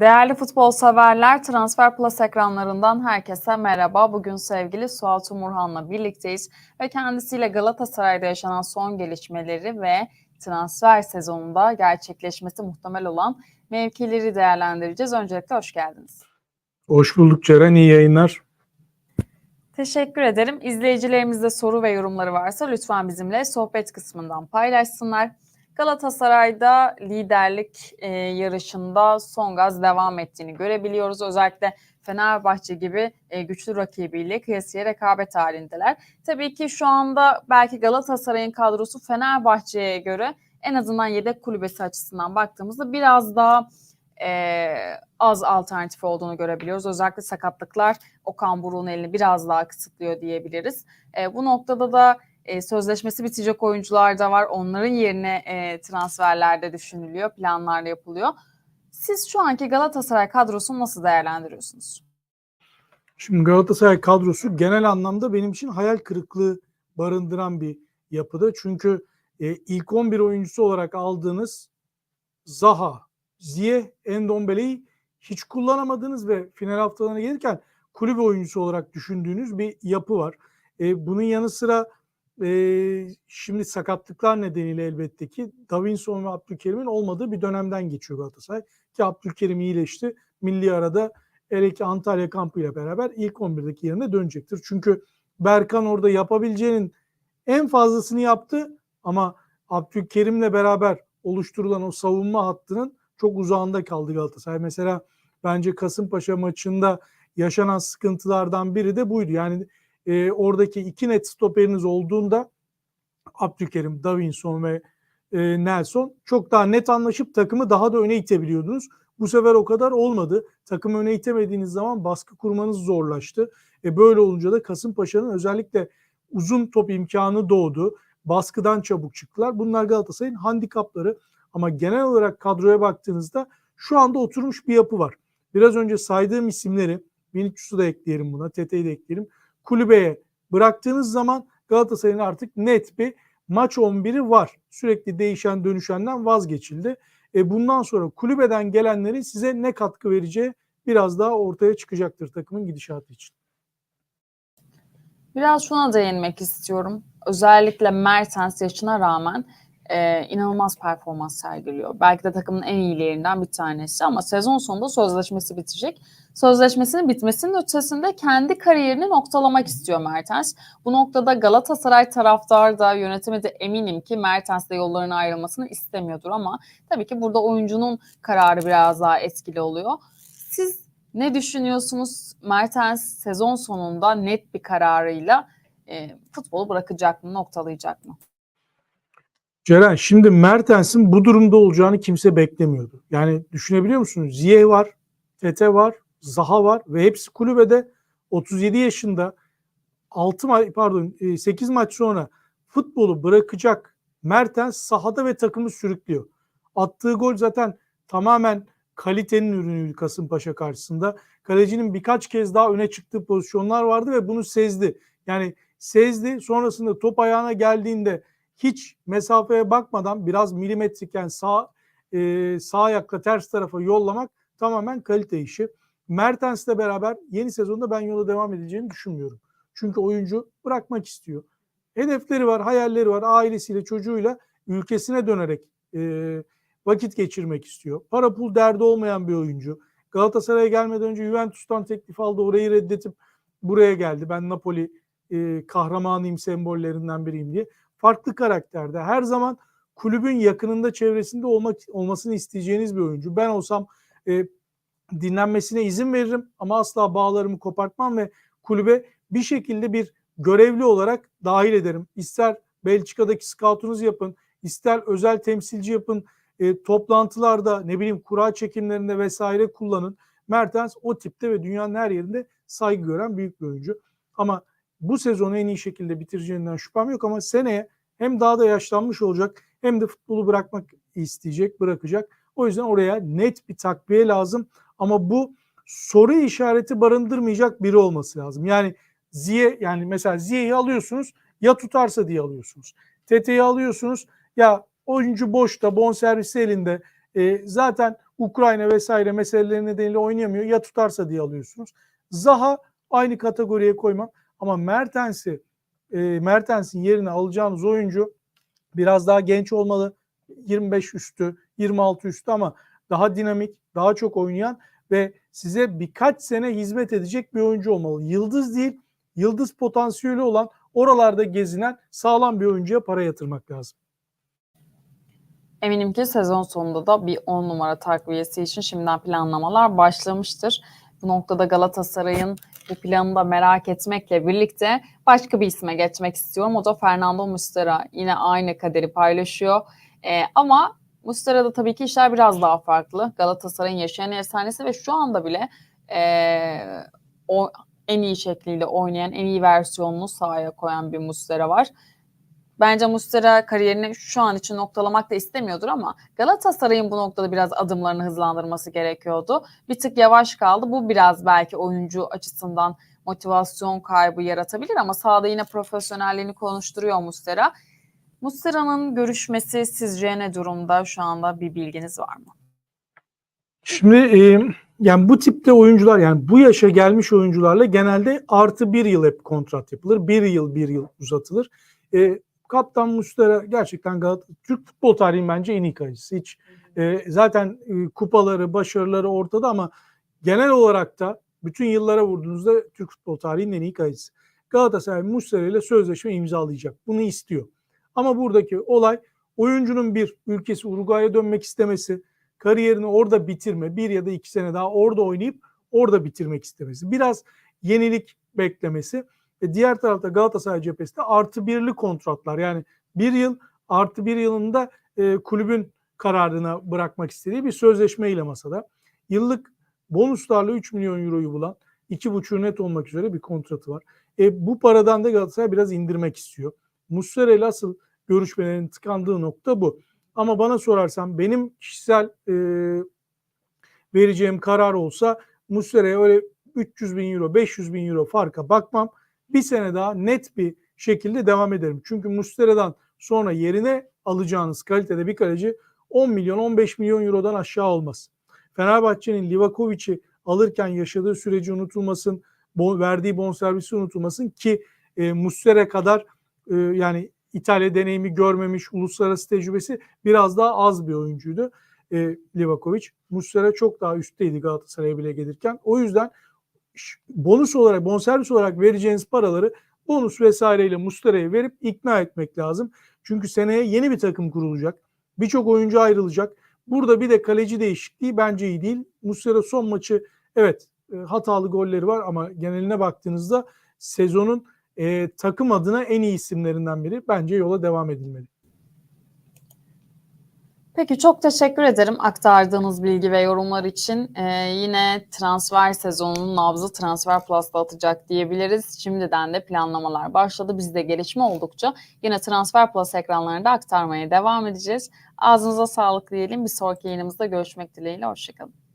Değerli futbol severler, Transfer Plus ekranlarından herkese merhaba. Bugün sevgili Suat Umurhan'la birlikteyiz ve kendisiyle Galatasaray'da yaşanan son gelişmeleri ve transfer sezonunda gerçekleşmesi muhtemel olan mevkileri değerlendireceğiz. Öncelikle hoş geldiniz. Hoş bulduk Ceren, iyi yayınlar. Teşekkür ederim. İzleyicilerimizde soru ve yorumları varsa lütfen bizimle sohbet kısmından paylaşsınlar. Galatasaray'da liderlik e, yarışında son gaz devam ettiğini görebiliyoruz. Özellikle Fenerbahçe gibi e, güçlü rakibiyle kıyasıya rekabet halindeler. Tabii ki şu anda belki Galatasaray'ın kadrosu Fenerbahçe'ye göre en azından yedek kulübesi açısından baktığımızda biraz daha e, az alternatif olduğunu görebiliyoruz. Özellikle sakatlıklar Okan Buruk'un elini biraz daha kısıtlıyor diyebiliriz. E, bu noktada da e, sözleşmesi bitecek oyuncular da var. Onların yerine e, transferlerde düşünülüyor, planlar yapılıyor. Siz şu anki Galatasaray kadrosunu nasıl değerlendiriyorsunuz? Şimdi Galatasaray kadrosu genel anlamda benim için hayal kırıklığı barındıran bir yapıda. Çünkü e, ilk 11 oyuncusu olarak aldığınız Zaha, Ziyeh, Endombele'yi hiç kullanamadığınız ve final haftalarına gelirken kulübe oyuncusu olarak düşündüğünüz bir yapı var. E, bunun yanı sıra e, şimdi sakatlıklar nedeniyle elbette ki Davinson ve Abdülkerim'in olmadığı bir dönemden geçiyor Galatasaray. Ki Abdülkerim iyileşti. Milli arada hele Antalya kampıyla beraber ilk 11'deki yerine dönecektir. Çünkü Berkan orada yapabileceğinin en fazlasını yaptı ama Abdülkerim'le beraber oluşturulan o savunma hattının çok uzağında kaldı Galatasaray. Mesela bence Kasımpaşa maçında yaşanan sıkıntılardan biri de buydu. Yani e, oradaki iki net stoperiniz olduğunda Abdülkerim, Davinson ve e, Nelson çok daha net anlaşıp takımı daha da öne itebiliyordunuz. Bu sefer o kadar olmadı. Takımı öne itemediğiniz zaman baskı kurmanız zorlaştı. E, böyle olunca da Kasımpaşa'nın özellikle uzun top imkanı doğdu. Baskıdan çabuk çıktılar. Bunlar Galatasaray'ın handikapları. Ama genel olarak kadroya baktığınızda şu anda oturmuş bir yapı var. Biraz önce saydığım isimleri, Vinicius'u da ekleyelim buna, Tete'yi de ekleyelim kulübeye bıraktığınız zaman Galatasaray'ın artık net bir maç 11'i var. Sürekli değişen dönüşenden vazgeçildi. E bundan sonra kulübeden gelenlerin size ne katkı vereceği biraz daha ortaya çıkacaktır takımın gidişatı için. Biraz şuna değinmek istiyorum. Özellikle Mertens yaşına rağmen e, inanılmaz performans sergiliyor. Belki de takımın en iyilerinden bir tanesi ama sezon sonunda sözleşmesi bitecek. Sözleşmesinin bitmesinin ötesinde kendi kariyerini noktalamak istiyor Mertens. Bu noktada Galatasaray taraftarı da yönetimi de eminim ki Mertens'le yollarına ayrılmasını istemiyordur ama tabii ki burada oyuncunun kararı biraz daha etkili oluyor. Siz ne düşünüyorsunuz? Mertens sezon sonunda net bir kararıyla e, futbolu bırakacak mı, noktalayacak mı? Ceren şimdi Mertens'in bu durumda olacağını kimse beklemiyordu. Yani düşünebiliyor musunuz? Ziyeh var, Tete var, Zaha var ve hepsi kulübede 37 yaşında 6 maç pardon 8 maç sonra futbolu bırakacak Mertens sahada ve takımı sürüklüyor. Attığı gol zaten tamamen kalitenin ürünüydü Kasımpaşa karşısında. Kalecinin birkaç kez daha öne çıktığı pozisyonlar vardı ve bunu sezdi. Yani sezdi sonrasında top ayağına geldiğinde hiç mesafeye bakmadan biraz milimetriken sağ e, sağ ayakla ters tarafa yollamak tamamen kalite işi. Mertens'le beraber yeni sezonda ben yola devam edeceğini düşünmüyorum. Çünkü oyuncu bırakmak istiyor. Hedefleri var, hayalleri var. Ailesiyle, çocuğuyla ülkesine dönerek e, vakit geçirmek istiyor. Para pul derdi olmayan bir oyuncu. Galatasaray'a gelmeden önce Juventus'tan teklif aldı. Orayı reddetip buraya geldi. Ben Napoli e, kahramanıyım, sembollerinden biriyim diye farklı karakterde. Her zaman kulübün yakınında çevresinde olmak olmasını isteyeceğiniz bir oyuncu. Ben olsam e, dinlenmesine izin veririm ama asla bağlarımı kopartmam ve kulübe bir şekilde bir görevli olarak dahil ederim. İster Belçika'daki scoutunuzu yapın, ister özel temsilci yapın, e, toplantılarda ne bileyim kura çekimlerinde vesaire kullanın. Mertens o tipte ve dünyanın her yerinde saygı gören büyük bir oyuncu. Ama bu sezonu en iyi şekilde bitireceğinden şüphem yok ama seneye hem daha da yaşlanmış olacak hem de futbolu bırakmak isteyecek, bırakacak. O yüzden oraya net bir takviye lazım ama bu soru işareti barındırmayacak biri olması lazım. Yani Ziye yani mesela Ziye'yi alıyorsunuz ya tutarsa diye alıyorsunuz. Tete'yi alıyorsunuz ya oyuncu boşta bonservisi elinde e, zaten Ukrayna vesaire meseleleri nedeniyle oynayamıyor. Ya tutarsa diye alıyorsunuz. Zaha aynı kategoriye koymam. Ama Mertens'i e, Mertens'in yerine alacağınız oyuncu biraz daha genç olmalı. 25 üstü, 26 üstü ama daha dinamik, daha çok oynayan ve size birkaç sene hizmet edecek bir oyuncu olmalı. Yıldız değil, yıldız potansiyeli olan oralarda gezinen sağlam bir oyuncuya para yatırmak lazım. Eminim ki sezon sonunda da bir 10 numara takviyesi için şimdiden planlamalar başlamıştır. Bu noktada Galatasaray'ın bu planını da merak etmekle birlikte başka bir isme geçmek istiyorum. O da Fernando Muslera. Yine aynı kaderi paylaşıyor. Ee, ama Muslera'da tabii ki işler biraz daha farklı. Galatasaray'ın yaşayan efsanesi ve şu anda bile ee, o en iyi şekliyle oynayan, en iyi versiyonunu sahaya koyan bir Muslera var. Bence Muslera kariyerini şu an için noktalamak da istemiyordur ama Galatasaray'ın bu noktada biraz adımlarını hızlandırması gerekiyordu. Bir tık yavaş kaldı. Bu biraz belki oyuncu açısından motivasyon kaybı yaratabilir ama sahada yine profesyonelliğini konuşturuyor Muslera. Muslera'nın görüşmesi sizce ne durumda? Şu anda bir bilginiz var mı? Şimdi e, yani bu tipte oyuncular yani bu yaşa gelmiş oyuncularla genelde artı bir yıl hep kontrat yapılır. Bir yıl bir yıl uzatılır. E, Kaptan Muslera gerçekten Galatasaray, Türk futbol tarihinin bence en iyi kalecisi. Hiç e, zaten e, kupaları, başarıları ortada ama genel olarak da bütün yıllara vurduğunuzda Türk futbol tarihinin en iyi kalecisi. Galatasaray Muslera ile sözleşme imzalayacak. Bunu istiyor. Ama buradaki olay oyuncunun bir ülkesi Uruguay'a dönmek istemesi, kariyerini orada bitirme, bir ya da iki sene daha orada oynayıp orada bitirmek istemesi. Biraz yenilik beklemesi. E diğer tarafta Galatasaray cephesinde artı birli kontratlar. Yani bir yıl artı bir yılında e, kulübün kararına bırakmak istediği bir sözleşmeyle masada. Yıllık bonuslarla 3 milyon euroyu bulan 2,5 net olmak üzere bir kontratı var. E, bu paradan da Galatasaray biraz indirmek istiyor. Muslera ile asıl görüşmelerin tıkandığı nokta bu. Ama bana sorarsan benim kişisel e, vereceğim karar olsa Muslera'ya öyle 300 bin euro, 500 bin euro farka bakmam. Bir sene daha net bir şekilde devam ederim. Çünkü Muslera'dan sonra yerine alacağınız kalitede bir kaleci 10 milyon, 15 milyon eurodan aşağı olmaz. Fenerbahçe'nin Livakovic'i alırken yaşadığı süreci unutulmasın, bon, verdiği bonservisi unutulmasın ki e, Muslera kadar e, yani İtalya deneyimi görmemiş, uluslararası tecrübesi biraz daha az bir oyuncuydu e, Livakovic. Muslera çok daha üstteydi Galatasaray'a bile gelirken. O yüzden bonus olarak, bonservis olarak vereceğiniz paraları bonus vesaireyle Muslera'ya verip ikna etmek lazım. Çünkü seneye yeni bir takım kurulacak. Birçok oyuncu ayrılacak. Burada bir de kaleci değişikliği bence iyi değil. Muslera son maçı evet e, hatalı golleri var ama geneline baktığınızda sezonun e, takım adına en iyi isimlerinden biri. Bence yola devam edilmeli. Peki çok teşekkür ederim aktardığınız bilgi ve yorumlar için. Ee, yine transfer sezonunun nabzı Transfer Plus'ta atacak diyebiliriz. Şimdiden de planlamalar başladı. Bizde gelişme oldukça yine Transfer Plus ekranlarında aktarmaya devam edeceğiz. Ağzınıza sağlık diyelim. Bir sonraki yayınımızda görüşmek dileğiyle. Hoşçakalın.